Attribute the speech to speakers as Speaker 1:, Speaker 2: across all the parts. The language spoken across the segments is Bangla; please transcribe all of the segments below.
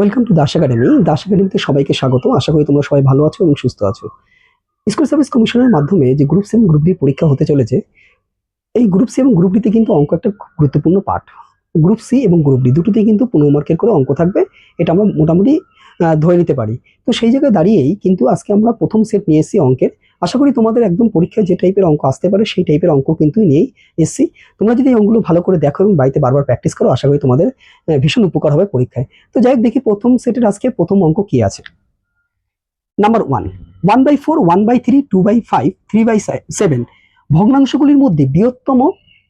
Speaker 1: Welcome to Das academy Das একাডেমিতে সবাইকে স্বাগত আশা করি তোমরা সবাই ভালো আছো এবং সুস্থ আছো। স্কুল সার্ভিস কমিশনের মাধ্যমে যে গ্রুপ সি এবং গ্রুপ ডি পরীক্ষা হতে চলেছে, এই গ্রুপ সি এবং গ্রুপ ডিতে কিন্তু অঙ্ক একটা গুরুত্বপূর্ণ পাঠ। গ্রুপ সি এবং গ্রুপ ডি দুটোতেই কিন্তু পনেরো মার্কের করে অঙ্ক থাকবে, এটা আমরা মোটামুটি ধরে নিতে পারি। তো সেই জায়গায় দাঁড়িয়েই কিন্তু আজকে আমরা প্রথম সেট নিয়ে এসেছি অঙ্কের। আশা করি তোমাদের একদম পরীক্ষায় যে টাইপের অঙ্ক আসতে পারে, সেই টাইপের অঙ্ক কিন্তু নিয়েই এসছি। তোমরা যদি এই অঙ্কগুলো ভালো করে দেখো এবং বাড়িতে বারবার প্র্যাকটিস করো, আশা করি তোমাদের ভীষণ উপকার হবে পরীক্ষায়। তো যাই হোক, দেখি প্রথম সেটের আজকে প্রথম অঙ্ক কি আছে। Number one one by four one by three two by five three by seven ভগ্নাংশগুলির মধ্যে বৃহত্তম,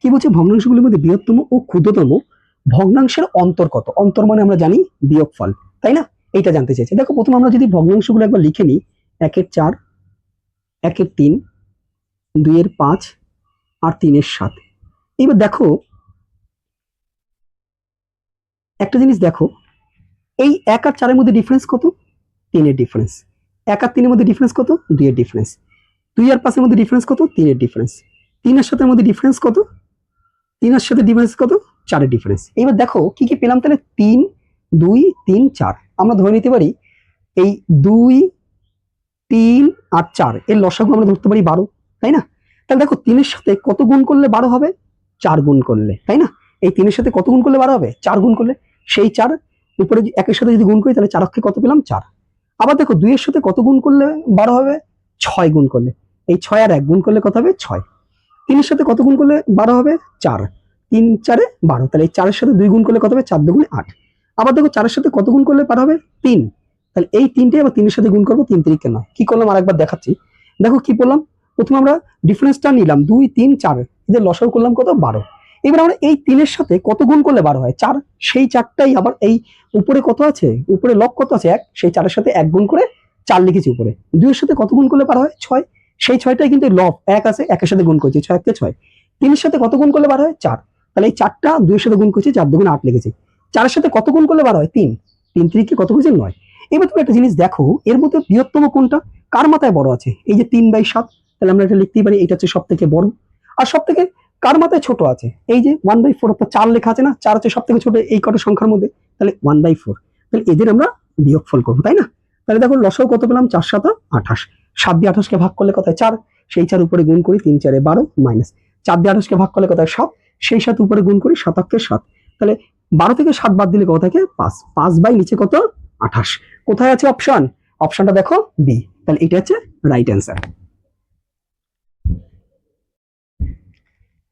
Speaker 1: কি বলছে? ভগ্নাংশগুলির মধ্যে বৃহত্তম ও ক্ষুদ্রতম ভগ্নাংশের অন্তর কত? অন্তর মানে আমরা জানি বিয়োগফল, তাই না? এইটা জানতে চাইছে দেখো, প্রথমে আমরা যদি ভগ্নাংশগুলো একবার লিখে নিই একের চার একের তিন, দুইয়ের পাঁচ আর তিনের সাত। এবার দেখো, একটা জিনিস দেখো, এই এক আর চারের মধ্যে ডিফারেন্স কত? তিনের ডিফারেন্স এক আর তিনের মধ্যে ডিফারেন্স কত? দুইয়ের ডিফারেন্স দুই আর পাঁচের মধ্যে ডিফারেন্স কত? তিনের ডিফারেন্স তিনের সাথে মধ্যে ডিফারেন্স কত? তিনের সাথে ডিফারেন্স কত? চারের ডিফারেন্স এবার দেখো, কি কি পেলাম তাহলে? তিন, দুই, তিন, চার। আমরা ধরে নিতে পারি, এই দুই তিন আর চার। এর লসাগু আমরা ধরতে পারি বারো, তাই না? তাহলে দেখো, তিনের সাথে কত গুণ করলে বারো হবে? চার গুণ করলে, তাই না? এই তিনের সাথে কত গুণ করলে বারো হবে? চার গুণ করলে। সেই চার, উপরে একের সাথে যদি গুণ করি, তাহলে চার অক্ষে কত পেলাম? চার। আবার দেখো, দুইয়ের সাথে কত গুণ করলে বারো হবে? ছয় গুণ করলে। এই ছয় আর এক গুণ করলে কত হবে? ছয়। তিনের সাথে কত গুণ করলে বারো হবে? চার। তিন চারে বারো। তাহলে এই চারের সাথে দুই গুণ করলে কত হবে? চার দুগুণে আট। আবার দেখো, চারের সাথে কত গুণ করলে পার হবে? তিন। তাহলে এই তিনটে আবার তিনের সাথে গুণ করব, তিন তিরিকে নয়। কি করলাম? আরেকবার দেখাচ্ছি। দেখো কি বললাম? প্রথমে আমরা ডিফারেন্সটা নিলাম, দুই, তিন, চার। এদের লসাগু করলাম কত? বারো। এবার আমরা এই তিনের সাথে কত গুণ করলে বারো হয়? চার। সেই চারটাই আবার এই উপরে কত আছে? উপরে লক কত আছে? এক। সেই চারের সাথে এক গুণ করে চার লিখেছি উপরে। দুইয়ের সাথে কত গুণ করলে পার হয়? ছয়। সেই ছয়টাই কিন্তু লব এক আছে, একের সাথে গুণ করছি, ছয় একে ছয়। তিনের সাথে কত গুণ করলে বার হয়? চার। তাহলে এই চারটা দুইয়ের সাথে গুণ করছি, চার দুগুণ আট লিখেছি। চারের সাথে কত গুণ করলে বার হয়? তিন। তিন তিরিকে কত করছে? নয়। এবার তুমি একটা জিনিস দেখো, এর মধ্যে বৃহত্তম কোনটা? কার মাথায় বড় আছে? এই যে তিন বাই সাত, তাহলে আমরা এটা লিখতেই পারি, এটা হচ্ছে সব থেকে বড়। আর সব থেকে কার মাথায় ছোট আছে? এই যে ওয়ান বাই ফোর অর্থাৎ চার লেখা আছে না? চার হচ্ছে সব থেকে ছোট, এই কটা সংখ্যার মধ্যে, তাহলে ওয়ান বাই ফোর তাহলে এদের আমরা বিয়োগফল করব, তাই না? তাহলে দেখো লসাও কত পেলাম? চার সাত আঠাশ। সাত দিয়ে আঠাশকে ভাগ করলে কোথায় চার। সেই চার উপরে গুণ করি, তিন চারে বারো মাইনাস চার দিয়ে আঠাশকে ভাগ করলে কোথায় সাত। সেই সাত উপরে গুণ করি সাতাক্ষে সাত। তাহলে বারো থেকে সাত বাদ দিলে কত থাকে? পাঁচ। পাঁচ বাই নিচে কত? আঠাশ। কোথায় আছে অপশন অপশনটা দেখো বি তাহলে এটা হচ্ছে রাইট অ্যান্সার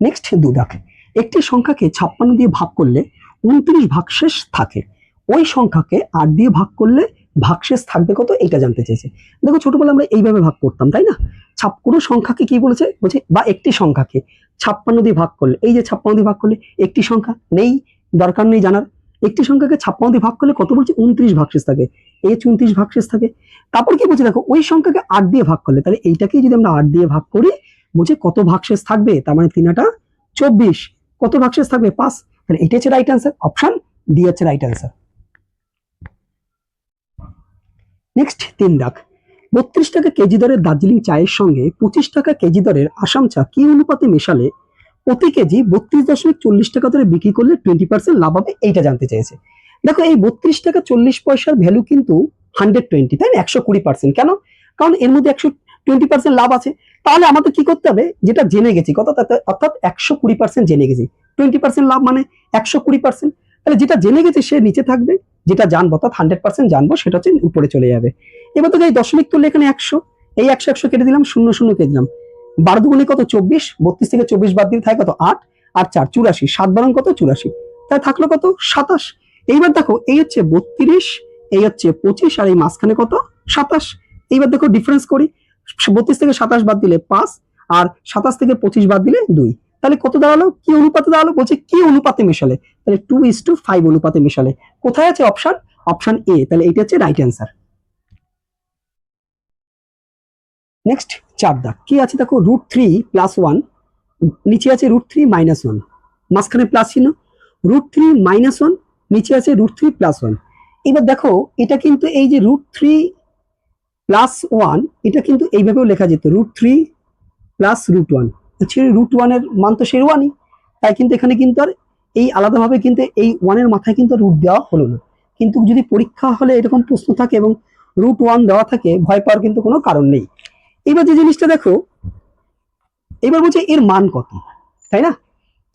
Speaker 1: নেক্সট দু দাগ একটি সংখ্যাকে ছাপ্পান্ন দিয়ে ভাগ করলে উনত্রিশ ভাগশেষ থাকে। ওই সংখ্যাকে আট দিয়ে ভাগ করলে ভাগশেষ থাকবে কত? এটা জানতে চেয়েছে। দেখো ছোটবেলা আমরা এইভাবে ভাগ করতাম, তাই না? ছাপ কোনো সংখ্যাকে কি বলেছে? বলছে, বা একটি সংখ্যাকে ছাপ্পান্ন দিয়ে ভাগ করলে, এই যে ছাপ্পান্ন দিয়ে ভাগ করলে একটি সংখ্যা নেই, দরকার নেই জানার। একটি সংখ্যাকে ছাপ্পান্ন দিয়ে ভাগ করলে কত বলছে? উনত্রিশ ভাগশেষ থাকে। এই হচ্ছে উনত্রিশ ভাগশেষ থাকে। তারপর কি বলছে? দেখো, ওই সংখ্যাকে আট দিয়ে ভাগ করলে, তাহলে এইটাকেই যদি আমরা আট দিয়ে ভাগ করি, বলছে কত ভাগশেষ থাকবে? তার মানে তিনাটা চব্বিশ। কত ভাগশেষ থাকবে? পাঁচ। তাহলে এটা হচ্ছে রাইট অ্যান্সার অপশন ডি হচ্ছে রাইট অ্যান্সার নেক্সট তিন দাগ। বত্রিশ টাকা কেজি দরের দার্জিলিং চায়ের সঙ্গে পঁচিশ টাকা কেজি দরের আসাম চা কি অনুপাতে মেশালে? প্রতি কেজি বত্রিশ দশমিক চল্লিশ টাকা দরে বিক্রি করলে টোয়েন্টি পার্সেন্ট লাভ হবে, এইটা জানতে চেয়েছে দেখো, এই বত্রিশ টাকা চল্লিশ পয়সার ভ্যালু কিন্তু হান্ড্রেড টোয়েন্টি তাই না? একশো কুড়ি পার্সেন্ট কেন? কারণ এর মধ্যে একশো টোয়েন্টি পার্সেন্ট লাভ আছে। তাহলে আমাদের কি করতে হবে? যেটা জেনে গেছি কত অর্থাৎ একশো কুড়ি পার্সেন্ট জেনে গেছি। টোয়েন্টি পার্সেন্ট লাভ মানে একশো কুড়ি পার্সেন্ট তাহলে যেটা জেনে গেছে, সে নিচে থাকবে। যেটা জানব, অর্থাৎ হান্ড্রেড পার্সেন্ট জানব, সেটা হচ্ছে উপরে চলে যাবে। এবার তো এই দশমিক তুললে এখানে একশো, এই একশো একশো কেটে দিলাম, শূন্য শূন্য কেটে দিলাম। বারো দুগুণে কত? চব্বিশ। বত্রিশ থেকে চব্বিশ বাদ দিলে থাকে কত? আট। আর চার, চুরাশি। সাত বারং কত? চুরাশি। তাই থাকল কত? সাতাশ। এইবার দেখো, এই হচ্ছে বত্রিশ, এই হচ্ছে পঁচিশ, আর এই মাঝখানে কত? সাতাশ। এইবার দেখো ডিফারেন্স করি। বত্রিশ থেকে সাতাশ বাদ দিলে পাঁচ, আর সাতাশ থেকে পঁচিশ বাদ দিলে দুই। তাহলে কত দাঁড়াল? কি অনুপাতে দাঁড়াল? বলছে কি অনুপাতে মেশালে? তাহলে টু ইস টু ফাইভ অনুপাতে মেশালে। কোথায় আছে অপশন অপশন এ তাহলে এটা হচ্ছে রাইট অ্যান্সার নেক্সট চার দাগ কি আছে দেখো রুট থ্রি প্লাস ওয়ান নিচে আছে রুট থ্রি মাইনাস ওয়ান মাঝখানে প্লাস চিহ্ন। রুট থ্রি মাইনাস ওয়ান নিচে আছে রুট থ্রি প্লাস ওয়ান এবার দেখো, এটা কিন্তু এই যে রুট থ্রি প্লাস ওয়ান এটা কিন্তু এইভাবেও লেখা যেত root three plus root one actually root ওয়ানের মান তো সেই ওয়ানই তাই কিন্তু এখানে কিন্তু আর এই আলাদাভাবে কিন্তু এই ওয়ানের মাথায় কিন্তু রুট দেওয়া হলো না। কিন্তু যদি পরীক্ষা হলে এরকম প্রশ্ন থাকে এবং রুট ওয়ান দেওয়া থাকে, ভয় পাওয়ার কিন্তু কোনো কারণ নেই। এবার যে জিনিসটা দেখো, এবার বলছে এর মান কত, তাই না?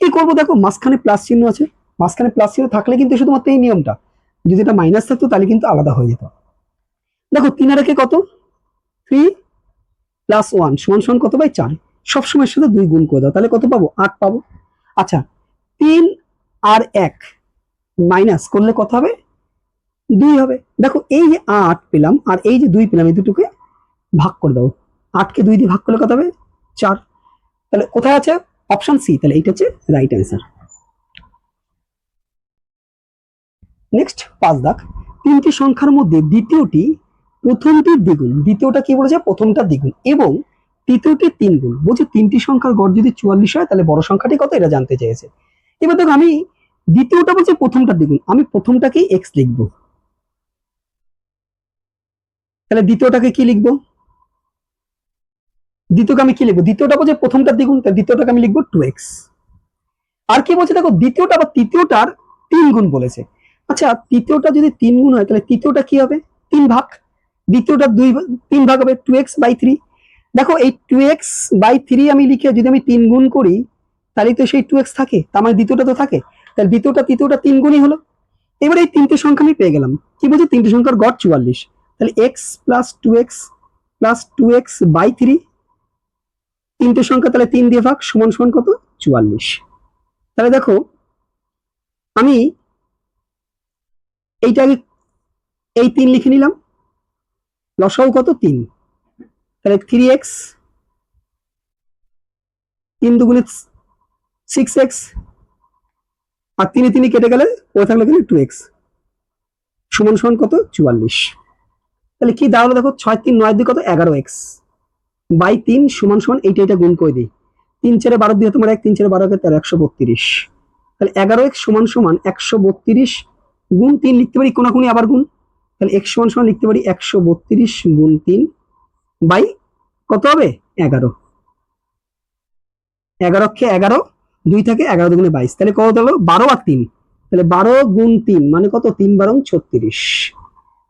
Speaker 1: কি করব দেখো, মাঝখানে প্লাস চিহ্ন আছে। মাঝখানে প্লাস চিহ্ন থাকলে কিন্তু শুধুমাত্র এই নিয়মটা। যদি এটা মাইনাস থাকতো তাহলে কিন্তু আলাদা হয়ে যেত। দেখো, তিন আর কত? থ্রি প্লাস ওয়ান সমান সমান কত বাই চার? সবসময়ের সাথে দুই গুণ করে দাও, তাহলে কত পাবো? আট পাবো। আচ্ছা তিন আর এক মাইনাস করলে কত হবে? দুই হবে। দেখো, এই যে আট পেলাম, আর এই যে দুই পেলাম, এই দুটোকে ভাগ করে দাও। আটকে দুই দিয়ে ভাগ করলে কত হবে? চার। তাহলে কোথায় আছে? অপশন সি তাহলে এইটা হচ্ছে রাইট অ্যান্সার নেক্সট পাঁচ দাগ। তিনটি সংখ্যার মধ্যে দ্বিতীয়টি প্রথমটির দ্বিগুণ। দ্বিতীয়টা কি বলেছে? প্রথমটার দ্বিগুণ। এবং তৃতীয়টি তিন গুণ বলছে তিনটি সংখ্যার গড় যদি চুয়াল্লিশ হয়, তাহলে বড় সংখ্যাটি কত? এটা জানতে চেয়েছে। এবার দেখো, আমি দ্বিতীয়টা বলছে প্রথমটার দ্বিগুণ। আমি প্রথমটাকেই এক্স লিখব। তাহলে দ্বিতীয়টাকে কি লিখব? দ্বিতীয়কে আমি কি লিখব? দ্বিতীয়টা বলছে প্রথমটার দ্বিগুণ দ্বিতীয়টাকে আমি লিখব টু এক্স আর কি বলছে? দেখো, দ্বিতীয়টা বা তৃতীয়টার তিন গুণ বলেছে। আচ্ছা তৃতীয়টা যদি তিন গুণ হয়, তাহলে তৃতীয়টা কি হবে? তিন ভাগ। দ্বিতীয়টা দুই তিন ভাগ হবে টু এক্স বাই থ্রি দেখো, এই টু এক্স বাই থ্রি আমি লিখে যদি আমি তিন গুণ করি, তাহলে তো সেই টু এক্স থাকে। তার মানে দ্বিতীয়টা তো থাকে। তাহলে দ্বিতীয়টা, তৃতীয়টা তিন গুণই হলো। এবার এই তিনটে সংখ্যা আমি পেয়ে গেলাম। কি বলছি? তিনটে সংখ্যার গড় চুয়াল্লিশ। তাহলে x plus two x plus two x by three তিনটে সংখ্যা, তাহলে তিন দিয়ে ভাগ সমান সমান কত? চুয়াল্লিশ। তাহলে দেখো, আমি এইটা আগে এই তিন লিখে নিলাম। লসাও কত? তিন। তাহলে থ্রি এক্স তিন দুগুণে সিক্স এক্স আর তিনে তিনে কেটে গেলে ও থাকলে এখানে টু এক্স সমান সমান কত? চুয়াল্লিশ। তাহলে কি দাঁড়াল দেখো? ছয় তিন নয় দুই কত? এগারো এক্স বাই তিন সমান সমান এইটা এটা গুণ করে দিই। তিন চারে বারো দিয়ে তোমার এক, তিন চারে বারো তেরো একশো বত্রিশ। তাহলে এগারো এক সমান সমান একশো বত্রিশ গুণ তিন লিখতে পারি কোনাকুনি আবার গুণ। তাহলে এক সমান সমান লিখতে পারি একশো বত্রিশ গুণ তিন বাই কত হবে? এগারো। এগারো অক্ষে এগারো, দুই থেকে এগারো দুগুণে বাইশ। তাহলে কত হলো? বারো আর তিন। তাহলে বারো গুণ তিন মানে কত? তিন বারং ছত্রিশ।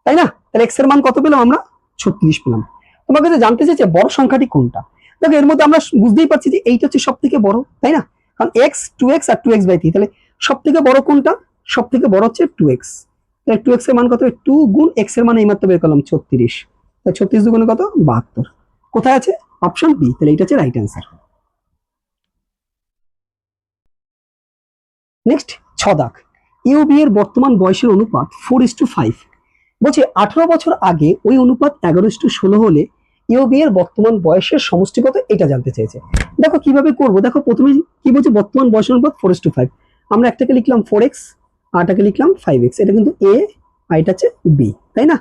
Speaker 1: তাই না? তাহলে এক্সের মান কত পেলাম আমরা? ছত্রিশ পেলাম। তোমার কাছে জানতে চাইছে বড় সংখ্যাটি কোনটা? দেখো, এর মধ্যে আমরা বুঝতেই পারছি যে এইটা হচ্ছে সব থেকে বড়, তাই না? কারণ এক্স টু এক্স আর টু এক্স বাই থ্রি তাহলে সব থেকে বড় কোনটা? সব থেকে বড় হচ্ছে টু এক্স তাহলে টু এক্সের মান কত? টু গুণ এক্সের মান এইমাত্র বের করলাম ছত্রিশ। তাহলে ছত্রিশ দুগুণে কত? বাহাত্তর। কোথায় আছে? অপশন বি তাহলে এটা হচ্ছে রাইট অ্যান্সার নেক্সট ছ দাগ ইউবি এর বর্তমান বয়সের অনুপাত ফোর ইস টু ফাইভ বলছে, আঠারো বছর আগে ওই অনুপাত এগারো ইস টু ষোলো হলে ইউবি এর বর্তমান বয়সের সমষ্টি কত এটা জানতে চেয়েছে। দেখো কীভাবে করব? দেখো প্রথমে কি বলছে? বর্তমান বয়সের অনুপাত ফোর টু ফাইভ আমরা একটাকে লিখলাম ফোর এক্স আরটাকে লিখলাম ফাইভ এক্স এটা কিন্তু এ আর এটা হচ্ছে বি তাই না?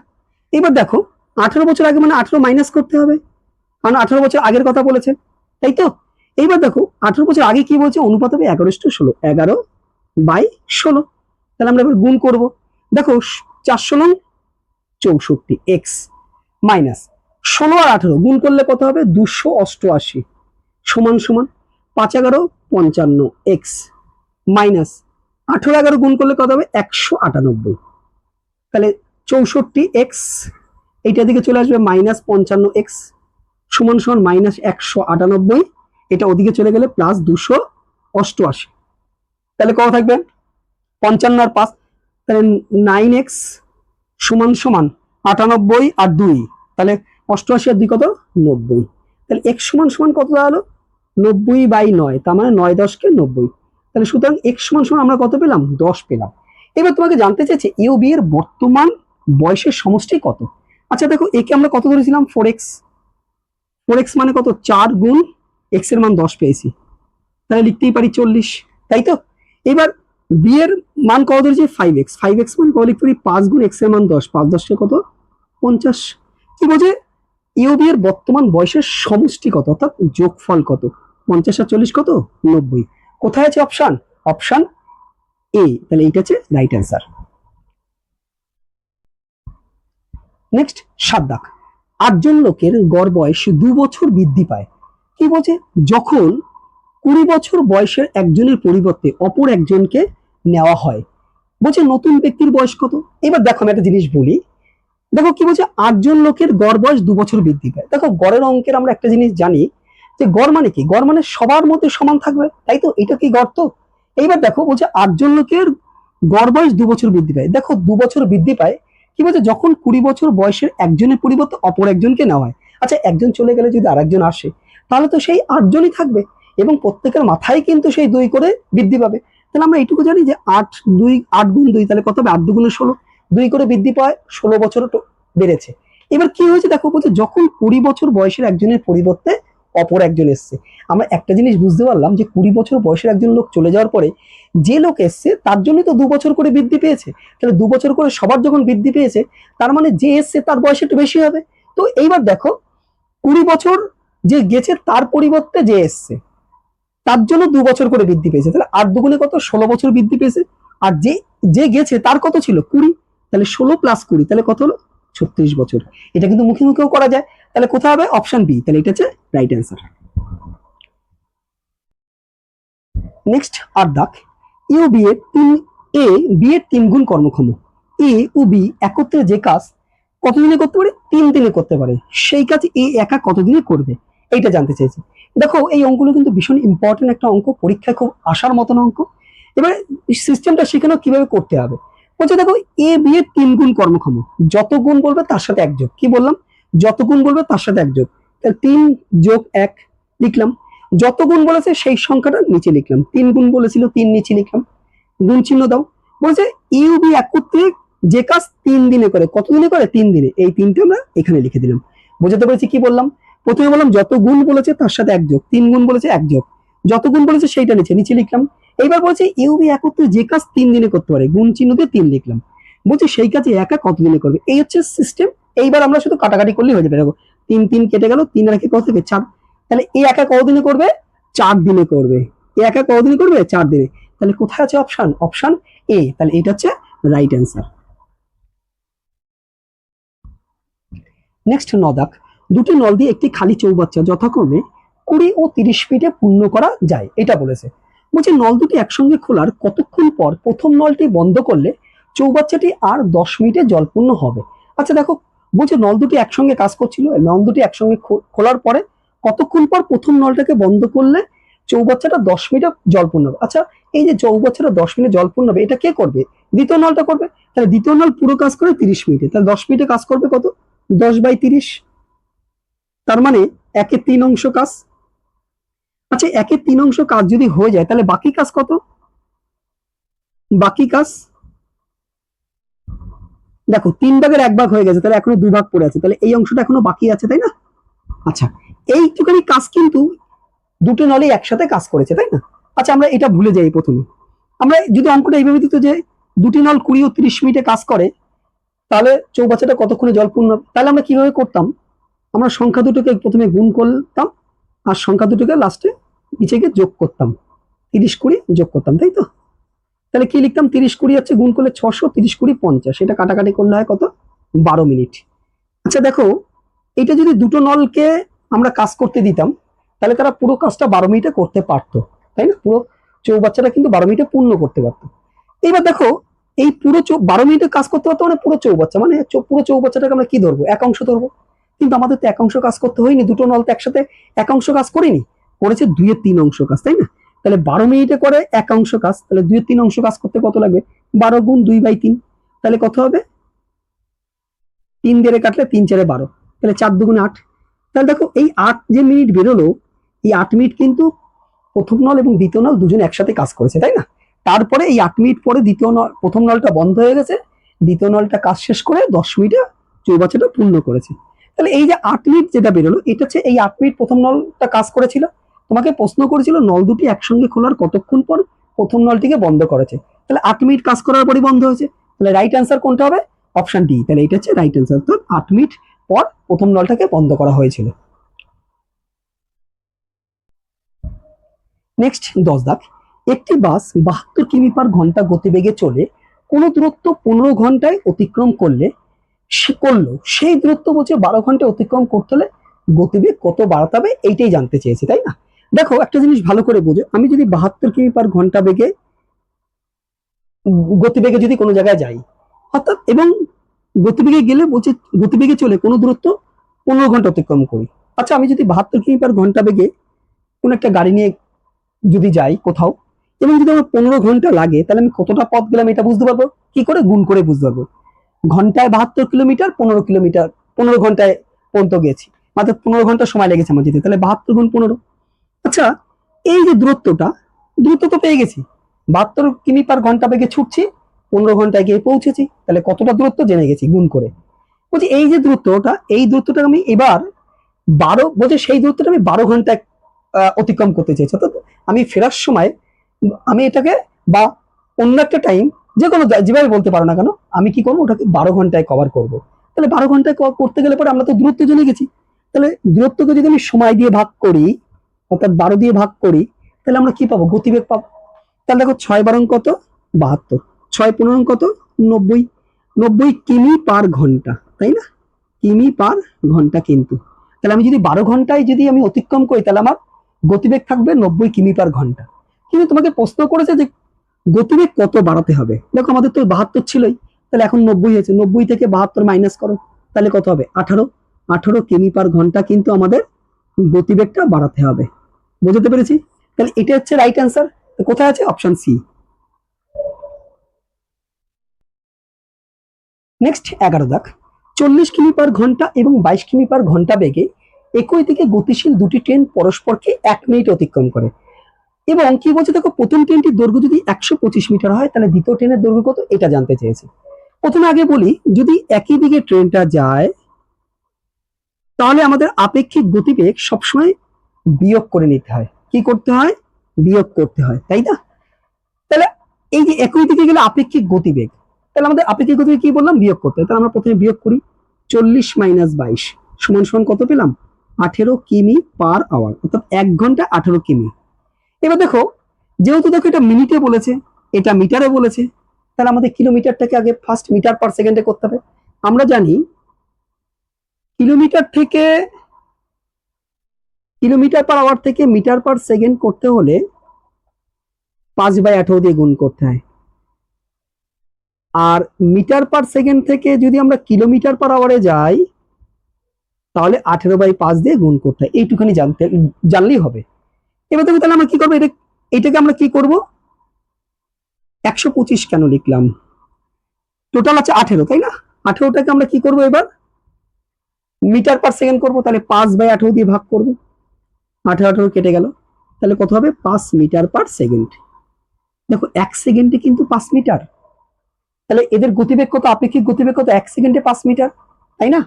Speaker 1: এবার দেখো, আঠারো বছর আগে মানে আঠারো মাইনাস করতে হবে। কারণ আঠারো বছর আগের কথা বলেছে, তাই তো? এইবার দেখো, আঠারো বছর আগে কি বলছে? অনুপাত হবে এগারো ইস টু ষোলো, এগারো বাই ষোলো। তাহলে আমরা এবার গুণ করব। দেখো, চারশো নং চৌষট্টি এক্স মাইনাস ষোলো আর আঠেরো গুণ করলে কত হবে? দুশো অষ্টআশি। সমান সমান পাঁচ এগারো পঞ্চান্ন এক্স মাইনাস আঠারো এগারো গুণ করলে কত হবে? একশো আটানব্বই। তাহলে চৌষট্টি এক্স এইটা দিকে চলে আসবে মাইনাস পঞ্চান্ন এক্স সমান সমান মাইনাস একশো আটানব্বই। এটা ওদিকে চলে গেলে প্লাস দুশো অষ্টআশি। তাহলে কত থাকবে? পঞ্চান্ন আর পাঁচ, তাহলে নাইন এক্স সমান সমান আটানব্বই আর দুই। তাহলে অষ্টআশি আর দুই কত? নব্বই। তাহলে এক্স সমান সমান কত দাঁড়াল? নব্বই বাই নয়, তার মানে নয় দশকে নব্বই। তাহলে সুতরাং এক্স সমান সমান আমরা কত পেলাম? দশ পেলাম। এবার তোমাকে জানতে চাইছে ইউ বি এর বর্তমান বয়সের সমষ্টি কত? আচ্ছা দেখো একে আমরা কত ধরেছিলাম? ফোর এক্স ফোর এক্স মানে কত? চার গুণ এক্সের মান দশ পেয়েছি। তাহলে লিখতেই পারি চল্লিশ। তাই তো? এবার বি এর মান কত ধরেছি? ফাইভ এক্স ফাইভ এক্স মানে কত লিখতে পাঁচ গুণ এক্সের মান দশ। পাঁচ দশকে কত? পঞ্চাশ। কি বলছে ইউবি এর বর্তমান বয়সের সমষ্টি কত? অর্থাৎ যোগফল কত? পঞ্চাশ আর চল্লিশ কত? নব্বই। কোথায় আছে অপশান অপশান এ তাহলে এইটা হচ্ছে রাইট অ্যান্সার নেক্সট সাত দাগ আটজন লোকের গড় বয়স দু বছর বৃদ্ধি পায়। কি বলছে যখন কুড়ি বছর বয়সের একজনের পরিবর্তে অপর একজনকে নেওয়া হয়। বলছে, নতুন ব্যক্তির বয়স কত? এবার দেখো, আমি একটা জিনিস বলি। দেখো কি বলছে, আটজন লোকের গড় বয়স দু বছর বৃদ্ধি পায়। দেখো, গড়ের অঙ্কের আমরা একটা জিনিস জানি যে গড় মানে কি? গড় মানে সবার মধ্যে সমান থাকবে, তাই তো? এটা কি গড় তো এইবার দেখো, বলছে, আটজন লোকের গড় বয়স দু বছর বৃদ্ধি পায়। দেখো, দু বছর বৃদ্ধি পায় কি বলছে, যখন কুড়ি বছর বয়সের একজনের পরিবর্তে অপর একজনকে নেওয়া হয়। আচ্ছা একজন চলে গেলে যদি আরেকজন আসে, তাহলে তো সেই আটজনই থাকবে এবং প্রত্যেকের মাথায় কিন্তু সেই দুই করে বৃদ্ধি পাবে। তাহলে আমরা এইটুকু জানি যে আট দুই, আট গুণ দুই, তাহলে কত হবে? আট দুগুণে ষোলো। দুই করে বৃদ্ধি পায়, ষোলো বছর বেড়েছে। এবার কি হয়েছে? দেখো, বলছে যখন কুড়ি বছর বয়সের একজনের পরিবর্তে অপর একজন এসছে। আমরা একটা জিনিস বুঝতে পারলাম যে কুড়ি বছর বয়সের একজন লোক চলে যাওয়ার পরে যে লোক এসছে, তার জন্য তো দু বছর করে বৃদ্ধি পেয়েছে। তাহলে দু বছর করে সবার যখন বৃদ্ধি পেয়েছে, তার মানে যে এসছে, তার বয়স একটু বেশি হবে। তো এইবার দেখো, কুড়ি বছর যে গেছে, তার পরিবর্তে যে এসছে তার জন্য দু বছর করে বৃদ্ধি পেয়েছে। তাহলে আট দুগুণে কত? ষোলো বছর বৃদ্ধি পেয়েছে। আর যে যে গেছে, তার কত ছিল? কুড়ি। তাহলে ষোলো প্লাস কুড়ি, তাহলে কত হলো? ছত্রিশ বছর। এটা কিন্তু মুখে মুখেও করা যায়। তাহলে কোথায় হবে? অপশন বি তাহলে এটা হচ্ছে রাইট অ্যান্সার নেক্সট আর দাগ ইউ বি এর তিন এ বি এর তিন গুণ কর্মক্ষম। এ ও বি একত্রে যে কাজ কতদিনে করতে পারে? তিন দিনে করতে পারে। সেই কাজ এ একা কতদিনে করবে? এইটা জানতে চেয়েছি। দেখো, এই অঙ্কগুলো কিন্তু ভীষণ ইম্পর্টেন্ট একটা অঙ্ক, পরীক্ষায় খুব আসার মতন অঙ্ক। এবার সিস্টেমটা শেখানো কীভাবে করতে হবে? বলছে, দেখো এ বি এর তিন গুণ কর্মক্ষম। যত গুণ বলবে তার সাথে এক যোগ। কি বললাম? যত গুণ বলবে তার সাথে এক যোগ। তাহলে তিন যোগ এক লিখলাম। যত গুণ বলেছে সেই সংখ্যাটা নিচে লিখলাম। তিন গুণ বলেছিল, তিন নিচে লিখলাম। গুণ চিহ্ন দাও। বলছে ইউ বি একত্রে যে কাজ তিন দিনে করে। কত দিনে করে? তিন দিনে। এই তিনটে আমরা এখানে লিখে দিলাম। বোঝাতে পেরেছি কি বললাম? প্রথমে বললাম, যত গুণ বলেছে তার সাথে এক যোগ। তিন গুণ বলেছে এক যোগ। যত গুণ বলেছে সেইটা নিচে নিচে লিখলাম। এইবার বলছে ইউ বি একত্রে যে কাজ তিন দিনে করতে পারে, গুণ চিহ্ন দিয়ে তিন লিখলাম। বলছে, সেই কাজে একা কত দিনে করবে? এই হচ্ছে সিস্টেম এইবার আমরা শুধু কাটাকাটি করলেই হয়ে যাবে। দেখো, তিন তিন কেটে গেল, তিন রেখে কত থেকে চার। তাহলে এই একা কতদিনে করবে? চার দিনে করবে। এ একা কতদিনে করবে? চার দিনে। তাহলে কোথায় আছে অপশন অপশন এ তাহলে এটা হচ্ছে রাইট অ্যান্সার নেক্সট নদাক। দুটি নল দিয়ে একটি খালি চৌবাচ্চা যথাক্রমে কুড়ি ও তিরিশ ফিটে পূর্ণ করা যায়, এটা বলেছে। বলছে, নল দুটি একসঙ্গে খোলার কতক্ষণ পর প্রথম নলটি বন্ধ করলে চৌবাচ্চাটি আর দশ মিনিটে জলপূর্ণ হবে? আচ্ছা দেখো, বলছে, নল দুটি একসঙ্গে কাজ করছিল, নল দুটি একসঙ্গে খোলার পরে কতক্ষণ পর প্রথম নলটাকে বন্ধ করলে চৌবাচ্চাটা দশ মিনিটে জলপূর্ণ হবে? আচ্ছা এই যে চৌবাচ্চাটা দশ মিনিটে জলপূর্ণ হবে, এটা কে করবে? দ্বিতীয় নলটা করবে? তাহলে দ্বিতীয় নল পুরো কাজ করে তিরিশ মিনিটে, তাহলে দশ মিনিটে কাজ করবে কত? দশ বাই তিরিশ। তার মানে একের তিন অংশ কাজ? আচ্ছা একের তিন অংশ কাজ যদি হয়ে যায়, তাহলে বাকি কাজ কত? বাকি কাজ? দেখো, তিন ভাগের এক ভাগ হয়ে গেছে, তাহলে এখনও দুই ভাগ পড়ে আছে, তাহলে এই অংশটা এখনও বাকি আছে, তাই না? আচ্ছা এইটুখানি কাজ কিন্তু দুটো নলেই একসাথে কাজ করেছে, তাই না? আচ্ছা আমরা এটা ভুলে যাই প্রথমে। আমরা যদি অঙ্কটা এইভাবে দিত যে দুটি নল কুড়ি ও তিরিশ মিনিটে কাজ করে, তাহলে চৌবাচ্চাটা কতক্ষণে জলপূর্ণ? হবে? তাহলে আমরা কীভাবে করতাম? আমরা সংখ্যা দুটোকে প্রথমে গুণ করতাম, আর সংখ্যা দুটোকে লাস্টে নিচে যোগ করতাম। তিরিশ কুড়ি যোগ করতাম, তাই তো? তাহলে কি লিখতাম? তিরিশ কুড়ি হচ্ছে গুণ করলে ছশো, তিরিশ কুড়ি পঞ্চাশ। এটা কাটাকাটি করলে হয় কত? বারো মিনিট। আচ্ছা দেখো, এটা যদি দুটো নলকে আমরা কাজ করতে দিতাম, তাহলে তারা পুরো কাজটা বারো মিনিটে করতে পারতো, তাই না? পুরো চৌবাচ্চাটা কিন্তু বারো মিনিটে পূর্ণ করতে পারতো। এইবার দেখো, এই পুরো চৌ বারো মিনিটে কাজ করতে পারতো মানে পুরো চৌবাচ্চা মানে পুরো চৌবাচ্চাটাকে আমরা কি ধরবো? এক অংশ ধরবো। কিন্তু আমাদের তো একাংশ কাজ করতে হয়নি, দুটো নল তো একসাথে একাংশ কাজ করিনি। করেছে দুইয়ের তিন অংশ কাজ, তাই না? তাহলে বারো মিনিটে করে এক অংশ কাজ, তাহলে দুইয়ের তিন অংশ কাজ করতে কত লাগবে? বারো গুণ দুই বাই তিন, তাহলে কত হবে? তিন দিয়ে কাটলে তিন চারে বারো, তাহলে চার দুগুণে আট। তাহলে দেখো, এই আট যে মিনিট বেরোলো, এই আট মিনিট কিন্তু প্রথম নল এবং দ্বিতীয় নল দুজন একসাথে কাজ করেছে, তাই না? তারপরে এই আট মিনিট পরে দ্বিতীয় নল, প্রথম নলটা বন্ধ হয়ে গেছে, দ্বিতীয় নলটা কাজ শেষ করে দশ মিনিটে চৌবাচ্চাটা পূর্ণ করেছে। তাহলে এই যে আট মিনিট যেটা বেরোলো, এটা হচ্ছে এই আট মিনিট প্রথম নলটা কাজ করেছিল? তোমাকে প্রশ্ন করেছিল, নল দুটি একসঙ্গে খোলার কতক্ষণ পর প্রথম নলটিকে বন্ধ করেছে? তাহলে আট মিনিট কাজ করার পরই বন্ধ হয়েছে। তাহলে রাইট অ্যান্সার কোনটা হবে? অপশন ডি তাহলে এটা হচ্ছে রাইট অ্যান্সার তো আট মিনিট পর প্রথম নলটাকে বন্ধ করা হয়েছিল। নেক্সট দশ দাগ একটি বাস বাহাত্তর কিমি পার ঘণ্টা গতিবেগে চলে, কোনো দূরত্ব পনেরো ঘন্টায় অতিক্রম করলে করল। সেই দূরত্ব বলছে বারো ঘণ্টা অতিক্রম করতে হলে গতিবেগ কত বাড়াতে হবে এইটাই জানতে চেয়েছে, তাই না? দেখো, একটা জিনিস ভালো করে বোঝো। আমি যদি বাহাত্তর কিমি পার ঘণ্টা বেগে গতিবেগে যদি কোনো জায়গায় যাই, অর্থাৎ এবং গতিবেগে গেলে বলছে গতিবেগে চলে কোনো দূরত্ব পনেরো ঘণ্টা অতিক্রম করি। আচ্ছা আমি যদি বাহাত্তর কিমি পার ঘণ্টা বেগে কোনো একটা গাড়ি নিয়ে যদি যাই কোথাও, এবং যদি আমার পনেরো ঘণ্টা লাগে, তাহলে আমি কতটা পথ গেলাম এটা বুঝতে পারব? কি করে? গুণ করে বুঝতে পারব। ঘন্টায় বাহাত্তর কিলোমিটার, পনেরো কিলোমিটার, পনেরো ঘন্টায় পর্যন্ত গেছি। মাত্র পনেরো ঘণ্টা সময় লেগেছে আমার যেতে। তাহলে বাহাত্তর গুণ পনেরো। আচ্ছা এই যে দূরত্বটা, দূরত্ব তো পেয়ে গেছি। বাহাত্তর কিমি পার ঘণ্টা বেগে ছুটছি, পনেরো ঘন্টায় গিয়ে পৌঁছেছি। তাহলে কতটা দূরত্ব জেনে গেছি, গুণ করে। বলছি, এই যে দূরত্বটা, এই দূরত্বটা আমি এবার বারো, বলছে সেই দূরত্বটা আমি বারো ঘন্টায় অতিক্রম করতে চাইছি। অর্থাৎ আমি ফেরার সময়, আমি এটাকে বা অন্য একটা টাইম যে কোনো যেভাবে বলতে পারো না কেন, আমি কি করব? ওটাকে বারো ঘন্টায় কভার করব। তাহলে বারো ঘন্টায় cover করতে গেলে পরে আমরা তো দূরত্ব জেনে গেছি। তাহলে দূরত্বকে যদি আমি সময় দিয়ে ভাগ করি, অর্থাৎ বারো দিয়ে ভাগ করি, তাহলে আমরা কি পাবো? গতিবেগ পাবো। তাহলে দেখো ছয় বারং কত? বাহাত্তর। ছয় পনেরো কত? নব্বই। নব্বই কিমি পার ঘণ্টা, তাই না? কিমি পার ঘণ্টা কিন্তু। তাহলে আমি যদি বারো ঘন্টায় যদি আমি অতিক্রম করি, তাহলে আমার গতিবেগ থাকবে নব্বই কিমি পার ঘণ্টা। কিন্তু তোমাকে প্রশ্ন করেছে যে গতিবেগ কত বাড়াতে হবে? দেখো আমাদের তো বাহাত্তর ছিলই, তাহলে এখন নব্বই হয়েছে, নব্বই থেকে বাহাত্তর মাইনাস করো, তাহলে কত হবে? আঠারো। আঠারো কিমি পার ঘণ্টা কিন্তু আমাদের গতিবেগটা বাড়াতে হবে। বুঝতে পেরেছি? তাহলে এটা হচ্ছে রাইট অ্যান্সার কোথায় আছে? অপশন সি নেক্সট এগারো দাগ। চল্লিশ কিমি পার ঘণ্টা এবং বাইশ কিমি পার ঘণ্টা বেগে একই দিকে গতিশীল দুটি ট্রেন পরস্পরকে এক মিনিট অতিক্রম করে। এবং কি বলছে দেখো, প্রথম ট্রেনটির দৈর্ঘ্য যদি একশো পঁচিশ মিটার হয়, তাহলে দ্বিতীয় ট্রেনের দৈর্ঘ্য কত? এটা জানতে চেয়েছে। প্রথমে আগে বলি, যদি একই দিকে ট্রেনটা যায়, তাহলে আমাদের আপেক্ষিক গতিবেগ সবসময় বিয়োগ করে নিতে হয়। কি করতে হয়? বিয়োগ করতে হয়, তাই না? তাহলে এই যে একই দিকে গেলে আপেক্ষিক গতিবেগ, তাহলে আমাদের আপেক্ষিক গতিবেগ কি বললাম? বিয়োগ করতে হয়। তাহলে আমরা প্রথমে বিয়োগ করি, চল্লিশ মাইনাস বাইশ, সমান সমান কত পেলাম? আঠেরো কিমি পার আওয়ার অর্থাৎ এক ঘণ্টা আঠেরো কিমি। এবার দেখো, যেহেতু দেখো এটা মিনিটে বলেছে, এটা মিটারে বলেছে, তাহলে আমাদের কিলোমিটারটাকে আগে ফার্স্ট মিটার পার সেকেন্ডে করতে হবে। আমরা জানি, কিলোমিটার থেকে, কিলোমিটার পার আওয়ার থেকে মিটার পার সেকেন্ড করতে হলে পাঁচ বাই আঠারো দিয়ে গুণ করতে হয়। আর মিটার পার সেকেন্ড থেকে যদি আমরা কিলোমিটার পার আওয়ারে যাই, তাহলে আঠেরো বাই পাঁচ দিয়ে গুণ করতে হয়। এইটুখানি জানতে, জানলেই হবে। এবার দেখো তাহলে আমরা কি করব? এটা, এটাকে আমরা কি করব? একশো পঁচিশ কেন লিখলাম? টোটাল আছে আঠেরো, তাই না? আঠেরোটাকে আমরা কি করব এবার? মিটার পার সেকেন্ড করব, তাহলে পাঁচ বাই আঠেরো দিয়ে ভাগ করব। আঠেরো আঠেরো কেটে গেল। তাহলে কত হবে? পাঁচ মিটার পার সেকেন্ড দেখো, এক সেকেন্ডে কিন্তু পাঁচ মিটার তাহলে এদের গতিবেগ কত আপেক্ষিক গতিবেগ কত এক সেকেন্ডে পাঁচ মিটার তাই না?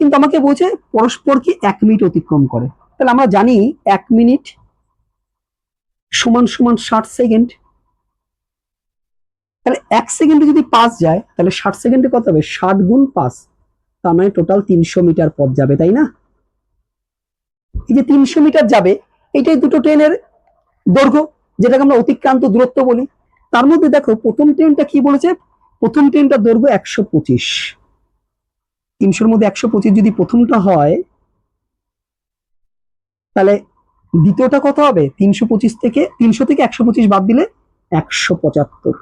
Speaker 1: কিন্তু আমাকে বলছে, পরস্পরকে এক মিনিট অতিক্রম করে। তাহলে আমরা জানি এক মিনিট সমান সমান ষাট সেকেন্ড তাহলে এক সেকেন্ডে যদি পাঁচ যায়, তাহলে ষাট সেকেন্ডে কত হবে? ষাট গুণ পাঁচ। তার মানে টোটাল তিনশো মিটার পথ যাবে, তাই না? এই যে তিনশো মিটার যাবে, এটাই দুটো ট্রেনের দৈর্ঘ্য, যেটাকে আমরা অতিক্রান্ত দূরত্ব বলি। তার মধ্যে দেখো, প্রথম ট্রেনটা কি বলেছে? প্রথম ট্রেনটার দৈর্ঘ্য একশো পঁচিশ। তিনশোর মধ্যে একশো পঁচিশ যদি প্রথমটা হয়, তাহলে দ্বিতীয়টা কত হবে? তিনশো পঁচিশ থেকে, তিনশো থেকে একশো পঁচিশ বাদ দিলে একশো পঁচাত্তর।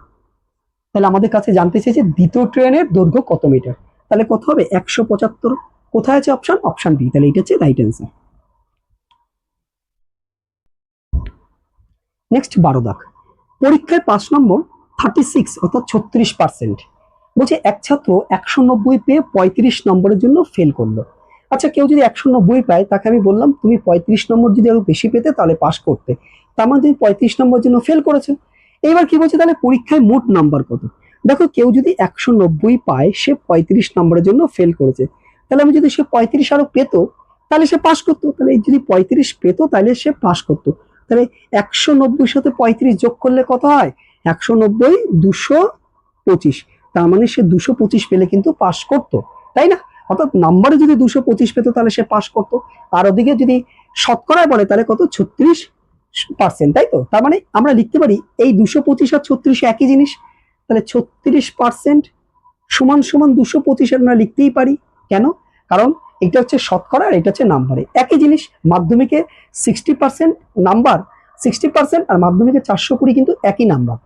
Speaker 1: তাহলে আমাদের কাছে জানতে চেয়েছে দ্বিতীয় ট্রেনের দৈর্ঘ্য কত মিটার? তাহলে কত হবে? একশো পঁচাত্তর। কোথায় আছে অপশন অপশন বি তাহলে এটা হচ্ছে রাইট অ্যান্সার নেক্সট বারো দাগ পরীক্ষায় পাঁচ নম্বর থার্টি সিক্স অর্থাৎ ছত্রিশ পার্সেন্ট বলছে, এক ছাত্র একশো নব্বই পেয়ে পঁয়ত্রিশ নম্বরের জন্য ফেল করল। আচ্ছা কেউ যদি একশো নব্বই পায়, তাকে আমি বললাম, তুমি পঁয়ত্রিশ নম্বর যদি আরও বেশি পেতে, তাহলে পাশ করতে। তার মানে তুমি পঁয়ত্রিশ নম্বর জন্য ফেল করেছ। এবার কি বলছে? তাহলে পরীক্ষায় মোট নাম্বার কত? দেখো, কেউ যদি একশো নব্বই পায়, সে পঁয়ত্রিশ নম্বরের জন্য ফেল করেছে। তাহলে আমি যদি সে পঁয়ত্রিশ আরও পেতো, তাহলে সে পাশ করতো। তাহলে যদি পঁয়ত্রিশ পেতো, তাহলে সে পাশ করতো। তাহলে একশো নব্বই সাথে পঁয়ত্রিশ যোগ করলে কত হয়? একশো নব্বই দুশো পঁচিশ। তার মানে সে দুশো পঁচিশ পেলে কিন্তু পাশ করতো। তাই না? অর্থাৎ নাম্বারে যদি দুশো পঁচিশ পেতো তাহলে সে পাশ করতো। আর ওদিকে যদি শতকরায় বলে তাহলে কত? ছত্রিশ পার্সেন্ট তাই তো? তার মানে আমরা লিখতে পারি এই দুশো পঁচিশ আর ছত্রিশ একই জিনিস। তাহলে ছত্রিশ পার্সেন্ট সমান সমান দুশো পঁচিশ আমরা লিখতেই পারি। কেন? কারণ এটা হচ্ছে শতকরা আর এটা হচ্ছে নাম্বারে। একই জিনিস, মাধ্যমিকে sixty percent number sixty percent আর মাধ্যমিকে চারশো কুড়ি কিন্তু একই নাম্বার।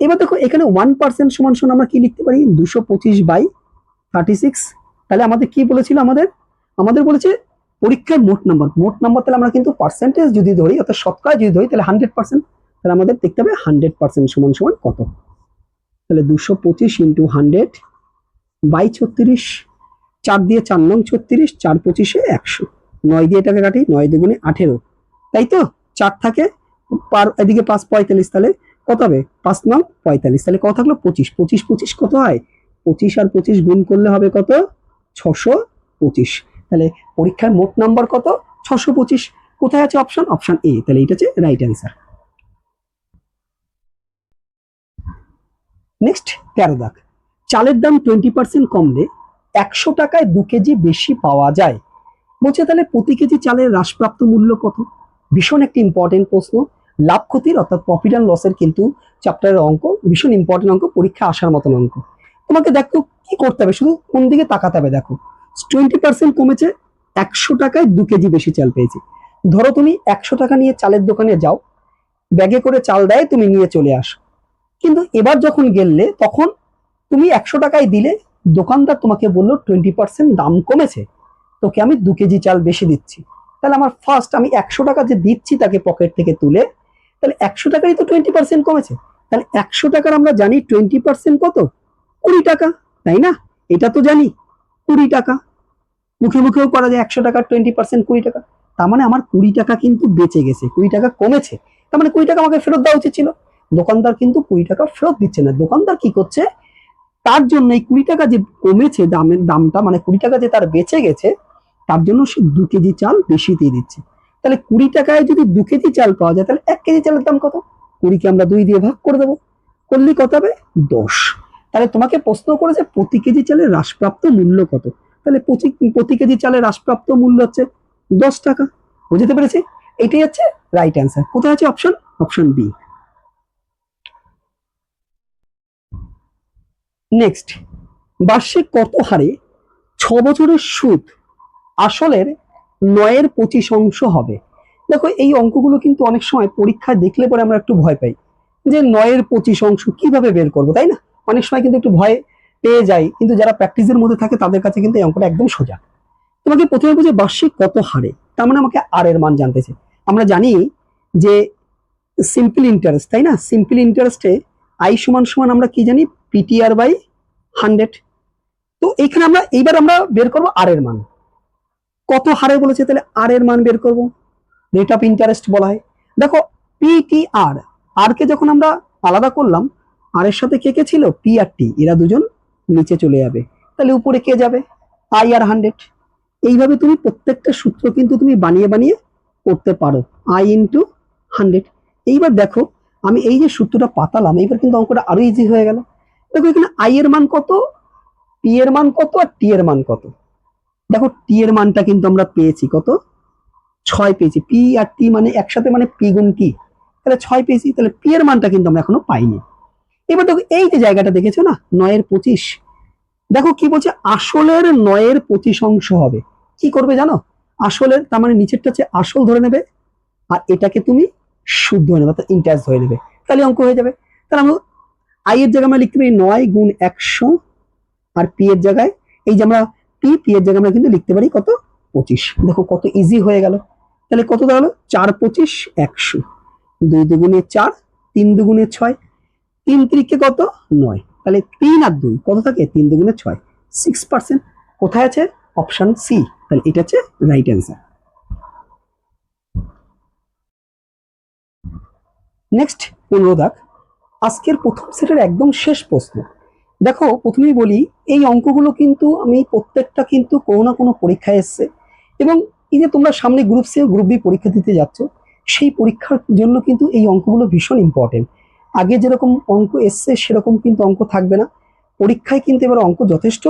Speaker 1: এবার দেখো এখানে ওয়ান পার্সেন্ট সমান সমান আমরা কি লিখতে পারি? দুশো পঁচিশ বাই থার্টি সিক্স তাহলে আমাদের কি বলেছিল আমাদের? আমাদের বলেছে পরীক্ষার মোট নাম্বার মোট নাম্বার তাহলে আমরা কিন্তু পার্সেন্টেজ যদি ধরি, অর্থাৎ শতকরা যদি ধরি, তাহলে হান্ড্রেড পার্সেন্ট তাহলে আমাদের দেখতে হবে হান্ড্রেড পার্সেন্ট সমান সমান কত। তাহলে দুশো পঁচিশ ইন্টু হান্ড্রেড বাই ছত্রিশ, চার দিয়ে চার নং ছত্রিশ, চার পঁচিশে একশো। নয় দিয়ে এটাকে কাটি, নয় দুগুণে আঠেরো। তাই তো? চার থাকে, পার এদিকে পাঁচ পঁয়তাল্লিশ, তাহলে কত হবে? পাঁচ নং পঁয়তাল্লিশ। তাহলে কত থাকল? পঁচিশ। পঁচিশ পঁচিশ কত হয়? পঁচিশ আর পঁচিশ গুণ করলে হবে কত? ছশো পঁচিশ। তাহলে পরীক্ষার মোট নাম্বার কত? ছশো পঁচিশ। কোথায় আছে অপশন অপশন এ তাহলে এটা হচ্ছে রাইট অ্যান্সার নেক্সট তেরো দাগ। চালের দাম টোয়েন্টি পার্সেন্ট কমলে একশো টাকায় দু কেজি বেশি পাওয়া যায়। বলছে তাহলে প্রতি কেজি চালের হ্রাসপ্রাপ্ত মূল্য কত? ভীষণ একটি ইম্পর্টেন্ট প্রশ্ন। লাভ ক্ষতির অর্থাৎ প্রফিট অ্যান্ড লসের কিন্তু চ্যাপ্টারের অঙ্ক ভীষণ ইম্পর্টেন্ট অঙ্ক, পরীক্ষা আসার মতন অঙ্ক। তোমাকে দেখো কি করতে হবে? শুধু কোন দিকে তাকাতে হবে? দেখো টোয়েন্টি পার্সেন্ট কমেছে, একশো টাকায় দু কেজি বেশি চাল পেয়েছি। ধরো তুমি একশো টাকা নিয়ে চালের দোকানে যাও, ব্যাগে করে চাল দেয়, তুমি নিয়ে চলে আসো। কিন্তু এবার যখন গেললে তখন তুমি একশো টাকায় দিলে, দোকানদার তোমাকে বলল টোয়েন্টি পার্সেন্ট দাম কমেছে, তোকে আমি দু কেজি চাল বেশি দিচ্ছি। তাহলে আমার ফার্স্ট আমি একশো টাকা যে দিচ্ছি তাকে পকেট থেকে তুলে, তাহলে একশো টাকারই তো টোয়েন্টি পার্সেন্ট কমেছে। তাহলে একশো টাকার আমরা জানি টোয়েন্টি পার্সেন্ট কত? কুড়ি টাকা। তাই না? এটা তো জানি, কুড়ি টাকা। মুখে মুখেও করা যায় একশো টাকার টোয়েন্টি পার্সেন্ট কুড়ি টাকা। তার মানে আমার কুড়ি টাকা কিন্তু বেঁচে গেছে, কুড়ি টাকা কমেছে। তার মানে কুড়ি টাকা আমাকে ফেরত দেওয়া উচিত ছিল। দোকানদার কিন্তু কুড়ি টাকা ফেরত দিচ্ছে না। দোকানদার কি করছে? তার জন্য এই কুড়ি টাকা যে কমেছে দামের দামটা মানে কুড়ি টাকা যে তার বেঁচে গেছে, তার জন্য সে দু কেজি চাল বেশি দিয়ে দিচ্ছে। তাহলে কুড়ি টাকায় যদি দু কেজি চাল পাওয়া যায়, তাহলে এক কেজি চালের দাম কত? কুড়িকে আমরা দুই দিয়ে ভাগ করে দেবো। করলে কত হবে? দশ। তাহলে তোমাকে প্রশ্ন করেছে প্রতি কেজি চালের হ্রাসপ্রাপ্ত মূল্য কত? তাহলে প্রতি কেজি চালের হ্রাসপ্রাপ্ত মূল্য হচ্ছে দশ টাকা। বুঝতে পেরেছি? এটাই হচ্ছে রাইট অ্যান্সার কোথায় আছে অপশন অপশন বি নেক্সট বার্ষিক কত হারে ছ বছরের সুদ আসলের নয়ের পঁচিশ অংশ হবে? দেখো, এই অঙ্কগুলো কিন্তু অনেক সময় পরীক্ষায় দেখলে পরে আমরা একটু ভয় পাই যে নয়ের পঁচিশ অংশ কীভাবে বের করব, তাই না? অনেক সময় কিন্তু একটু ভয় পেয়ে যাই, কিন্তু যারা প্র্যাকটিসের মধ্যে থাকে তাদের কাছে কিন্তু এই অঙ্কটা একদম সোজা। তোমাকে প্রথমে বুঝে বার্ষিক কত হারে? তার মানে আমাকে আর এর মান জানতেছে আমরা জানি যে সিম্পল ইন্টারেস্ট তাই না? সিম্পল ইন্টারেস্টে আই সমান সমান আমরা কি জানি? পিটিআর বাই হান্ড্রেড তো এইখানে আমরা, এইবার আমরা বের করব আর এর মান। কত হারে বলেছে? তাহলে আর এর মান বের করব। রেট অফ ইন্টারেস্ট বলা হয়। দেখো পিটিআর আর কে যখন আমরা আলাদা করলাম আর এর সাথে কে কে ছিল? পি আর টি। এরা দুজন নিচে চলে যাবে। তাহলে উপরে কে যাবে? আই আর হান্ড্রেড। এইভাবে তুমি প্রত্যেকটা সূত্র কিন্তু তুমি বানিয়ে বানিয়ে করতে পারো। I into hundred. এইবার দেখো, আমি এই যে সূত্রটা পাতালাম, এইবার কিন্তু অঙ্কটা আরও ইজি হয়ে গেল। দেখো এখানে আই এর মান কত, পি এর মান কত আর টি এর মান কত? দেখো, টি এর মানটা কিন্তু আমরা পেয়েছি কত? ছয় পেয়েছি। পি আর টি মানে একসাথে মানে পি গুণ টি। তাহলে ছয় পেয়েছি, তাহলে পি এর মানটা কিন্তু আমরা এখনও পাইনি। এবার দেখো, এই যে জায়গাটা দেখেছ না? নয়ের পঁচিশ। দেখো কি বলছে? আসলের নয়ের পঁচিশ অংশ হবে। কি করবে জানো? আসলের, তার মানে নিচেরটা হচ্ছে আসল ধরে নেবে, আর এটাকে তুমি শুদ্ধ ধরে নেবে, অর্থাৎ ইন্টারেস্ট ধরে নেবে। তাহলে অঙ্ক হয়ে যাবে। তাহলে আমরা আই এর জায়গায় আমরা লিখতে পারি নয় গুণ একশো, আর পি এর জায়গায়, এই যে আমরা পি পি এর জায়গায় আমরা কিন্তু লিখতে পারি কত? পঁচিশ। দেখো কত ইজি হয়ে গেল। তাহলে কত দাঁড়াল চার পঁচিশ, একশো। দুই দুগুণে চার, তিন দুগুণে ছয় তিন ত্রিকে কত? নয়। তাহলে তিন আর দুই, কত থাকে? তিন দুগুণে ছয়। সিক্স পার্সেন্ট কোথায় আছে? অপশন সি তাহলে এটা হচ্ছে রাইট অ্যান্সার নেক্সট পনেরো দাগ। আজকের প্রথম সেটের একদম শেষ প্রশ্ন। দেখো, প্রথমেই বলি, এই অঙ্কগুলো কিন্তু আমি প্রত্যেকটা কিন্তু কোনো না কোনো পরীক্ষায় এসছে। এবং এই যে তোমরা সামনে গ্রুপ সি গ্রুপ বি পরীক্ষা দিতে যাচ্ছ, সেই পরীক্ষার জন্য কিন্তু এই অঙ্কগুলো ভীষণ ইম্পর্টেন্ট আগে যেরকম অঙ্ক এসছে, সেরকম কিন্তু অঙ্ক থাকবে না। পরীক্ষায় কিন্তু এবার অঙ্ক যথেষ্ট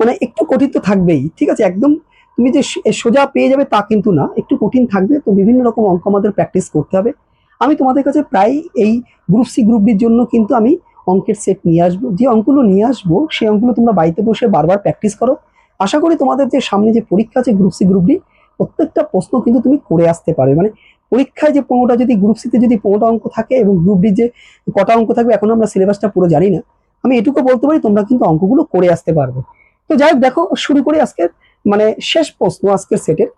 Speaker 1: মানে একটু কঠিন তো থাকবেই, ঠিক আছে? একদম তুমি যে সোজা পেয়ে যাবে তা কিন্তু না, একটু কঠিন থাকবে। তো বিভিন্ন রকম অঙ্ক আমাদের প্র্যাকটিস করতে হবে। আমি তোমাদের কাছে প্রায় এই গ্রুপ সি গ্রুপ ডির জন্য কিন্তু আমি অঙ্কের সেট নিয়ে আসব। যে অঙ্কগুলো নিয়ে আসব, সেই অঙ্কগুলো তোমরা বাড়িতে বসে বারবার প্র্যাকটিস করো। আশা করি তোমাদের যে সামনে যে পরীক্ষা আছে গ্রুপ সি গ্রুপ ডি প্রত্যেকটা প্রশ্ন কিন্তু তুমি করে আসতে পারবে। মানে পরীক্ষায় যে পনেরোটা যদি গ্রুপ সিতে যদি পনেরোটা অঙ্ক থাকে এবং গ্রুপ ডি যে কটা অঙ্ক থাকবে, এখন আমরা সিলেবাসটা পুরো জানি না। আমি এটুকু বলতে পারি, তোমরা কিন্তু অঙ্কগুলো করে আসতে পারবে। তো যাই হোক, দেখো, শুরু করি আজকের মানে শেষ প্রশ্ন আজকের সেটের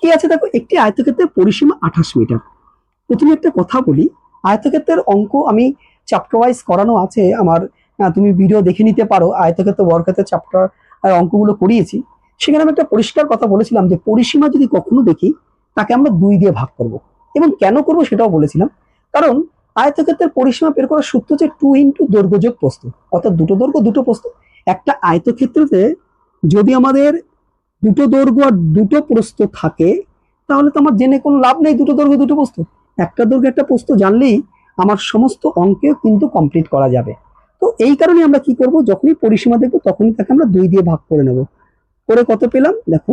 Speaker 1: কি আছে দেখো, একটি আয়তক্ষেত্রের পরিসীমা আঠাশ মিটার। প্রথমে একটা কথা বলি, আয়তক্ষেত্রের অঙ্ক আমি চ্যাপ্টার ওয়াইজ করানো আছে, আমার তুমি ভিডিও দেখে নিতে পারো, আয়তক্ষেত্র বর্গক্ষেত্রের চ্যাপ্টার অঙ্কগুলো করিয়েছি। সেখানে আমি একটা পরিষ্কার কথা বলেছিলাম যে পরিসীমা যদি কখনো দেখি, তাকে আমরা দুই দিয়ে ভাগ করব। এবং কেন করব সেটাও বলেছিলাম। কারণ আয়তক্ষেত্রের পরিসীমা বের করার সূত্র হচ্ছে টু ইন্টু দৈর্ঘ্য যোগ অর্থাৎ দুটো দৈর্ঘ্য, দুটো প্রস্থ। একটা আয়তক্ষেত্রতে যদি আমাদের দুটো দৈর্ঘ্য আর দুটো প্রস্থ থাকে, তাহলে তো আমার জেনে কোনো লাভ নেই দুটো দৈর্ঘ্য, দুটো প্রস্থ। একটা দৈর্ঘ্য, একটা প্রস্থ জানলেই আমার সমস্ত অঙ্কে কিন্তু কমপ্লিট করা যাবে। তো এই কারণে আমরা কি করব, যখনই পরিসীমা দেখব তখনই তাকে আমরা দুই দিয়ে ভাগ করে নেব। করে কত পেলাম? দেখো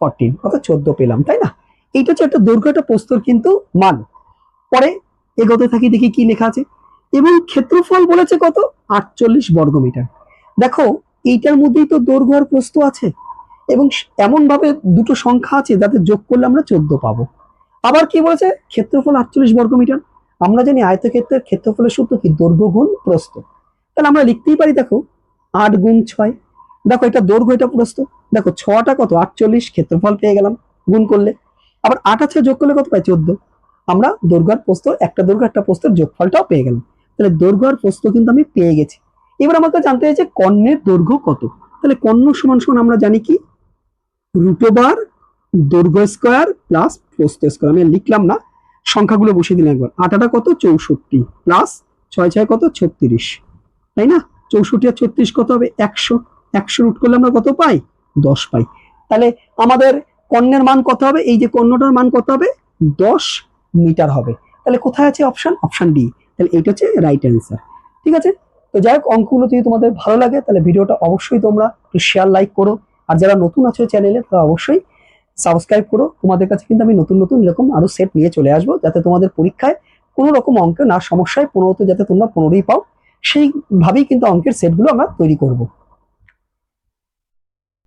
Speaker 1: ফরটিন অর্থাৎ চোদ্দ পেলাম, তাই না? এইটা হচ্ছে একটা দৈর্ঘ্য, একটা প্রস্তর কিন্তু মান। পরে এগোতে থাকি, দেখি কি লেখা আছে। এবং ক্ষেত্রফল বলেছে কত? আটচল্লিশ বর্গমিটার। দেখো, এইটার মধ্যেই তো দৈর্ঘ্য আর প্রস্থ আছে। এবং এমন ভাবে দুটো সংখ্যা আছে, যাতে যোগ করলে আমরা চোদ্দ পাবো। আবার কি বলেছে? ক্ষেত্রফল আটচল্লিশ বর্গমিটার। আমরা জানি আয়তক্ষেত্রের ক্ষেত্রফলের সূত্র কি? দৈর্ঘ্য গুণ প্রস্ত তাহলে আমরা লিখতেই পারি, দেখো, আট গুণ ছয়। দেখো, এটা দৈর্ঘ্য, এটা প্রস্থ। দেখো, ছটা কত? আটচল্লিশ, ক্ষেত্রফল পেয়ে গেলাম। গুণ করলে। আবার আট আছে যোগ করলে কত পাই? চোদ্দ। আমরা দৈর্ঘ্য আর প্রস্থ, একটা দৈর্ঘ্য একটা প্রস্থের যোগফলটাও পেয়ে গেলাম। তাহলে দৈর্ঘ্য আর প্রস্থ কিন্তু আমি পেয়ে গেছি। এবার আমাকে জানতে চাইছে কর্ণের দৈর্ঘ্য কত? তাহলে কর্ণ সমান সমান আমরা জানি কি? রুট ওভার দৈর্ঘ্য স্কোয়ার প্লাস প্রস্থ স্কোয়ার। আমি লিখলাম না। সংখ্যাগুলো বসিয়ে দিলাম একবার। আটাটা কত? চৌষট্টি। প্লাস ছয় ছয় কত? ছত্রিশ। তাই না? চৌষট্টি আর ছত্রিশ কত হবে? একশো। একশো রুট করলে আমরা কত পাই? দশ পাই। তাহলে আমাদের কর্ণের মান কত হবে? এই যে কর্ণটার মান কত হবে? দশ মিটার হবে। তাহলে কোথায় আছে অপশন অপশন ডি তাহলে এইটা হচ্ছে রাইট অ্যান্সার ঠিক আছে? তো যাই হোক, অঙ্কগুলো যদি তোমাদের ভালো লাগে, তাহলে ভিডিওটা অবশ্যই তোমরা একটু শেয়ার লাইক করো। আর যারা নতুন আছো চ্যানেলে তারা অবশ্যই সাবস্ক্রাইব করো। তোমাদের কাছে কিন্তু আমি নতুন নতুন এরকম আরও সেট নিয়ে চলে আসব, যাতে তোমাদের পরীক্ষায় কোনো রকম অঙ্কে না সমস্যায়, পনেরোতে যাতে তোমরা পনেরোই পাও, সেইভাবেই কিন্তু অঙ্কের সেটগুলো আমরা তৈরি করব।